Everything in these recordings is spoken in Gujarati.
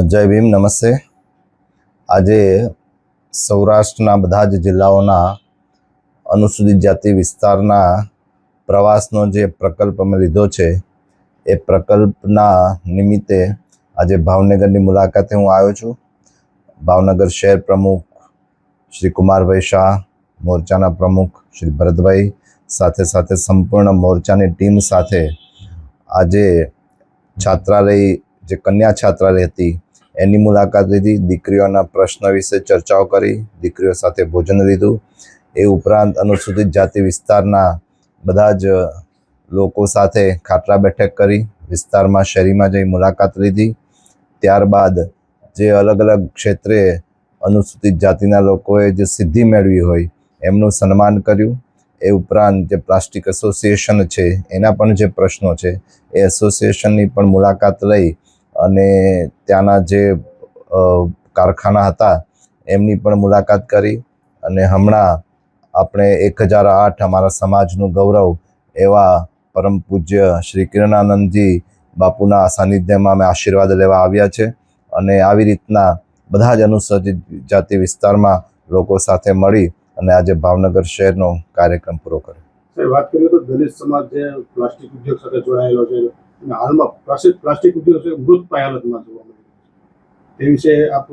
જય ભીમ, નમસ્તે. આજે સૌરાષ્ટ્રના બધા જ જિલ્લાઓના અનુસૂચિત જાતિ વિસ્તારના પ્રવાસનો જે પ્રકલ્પ અમે લીધો છે, એ પ્રકલ્પના નિમિત્તે આજે ભાવનગરની મુલાકાતે હું આવ્યો છું. ભાવનગર શહેર પ્રમુખ શ્રી કુમારભાઈ શાહ, મોરચાના પ્રમુખ શ્રી ભરતભાઈ, સાથે સાથે સંપૂર્ણ મોરચાની ટીમ સાથે આજે છાત્રાલય જે કન્યા છાત્રાલય હતી, એની મુલાકાત લીધી, દીકરીઓના પ્રશ્ન વિશે ચર્ચાઓ કરી, દીકરીઓ સાથે ભોજન લીધું. એ ઉપરાંત અનુસૂચિત જાતિ વિસ્તારના બધા જ લોકો સાથે ખાટલા બેઠક કરી, વિસ્તારમાં શેરીમાં જઈ મુલાકાત લીધી. ત્યારબાદ જે અલગ અલગ ક્ષેત્રે અનુસૂચિત જાતિના લોકોએ જે સિદ્ધિ મેળવી હોય, એમનું સન્માન કર્યું. એ ઉપરાંત જે પ્લાસ્ટિક એસોસિએશન છે, એના પણ જે પ્રશ્નો છે, એ એસોસિએશનની પણ મુલાકાત લઈ અને ત્યાંના જે કારખાના હતા, એમની પણ મુલાકાત કરી અને હમણાં આપણે એક હજાર આઠ અમારા સમાજનું ગૌરવ એવા પરમ પૂજ્ય શ્રી કિરણાનંદજી બાપુના સાનિધ્યમાં અમે આશીર્વાદ લેવા આવ્યા છે અને આવી રીતના બધા જ અનુસૂચિત જાતિ વિસ્તારમાં લોકો સાથે મળી અને આજે ભાવનગર શહેરનો કાર્યક્રમ પૂરો કર્યો. વાત કરીએ તો દલિત સમાજ જે પ્લાસ્ટિક ઉદ્યોગ સાથે જોડાયેલો છે અને હાલમાં પ્લાસ્ટિક ઉદ્યોગ છે મૃતપ્રાય હાલતમાં જોવા મળી તે વિશે આપ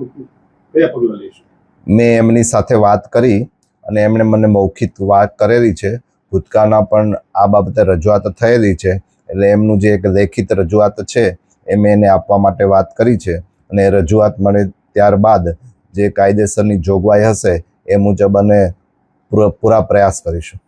કયા પગલાં લઈશું? મેં એમની સાથે વાત કરી અને એમણે મને મૌખિક વાત કરેલી છે. ભૂતકાળના પણ આ બાબતે રજૂઆત થયેલી છે. એટલે એમનું જે એક લેખિત રજૂઆત છે, એ મેં એને આપવા માટે વાત કરી છે. અને એ રજૂઆત મળે ત્યારબાદ જે કાયદેસરની જોગવાઈ હશે, એ મુજબ અને પૂરા પ્રયાસ કરીશું.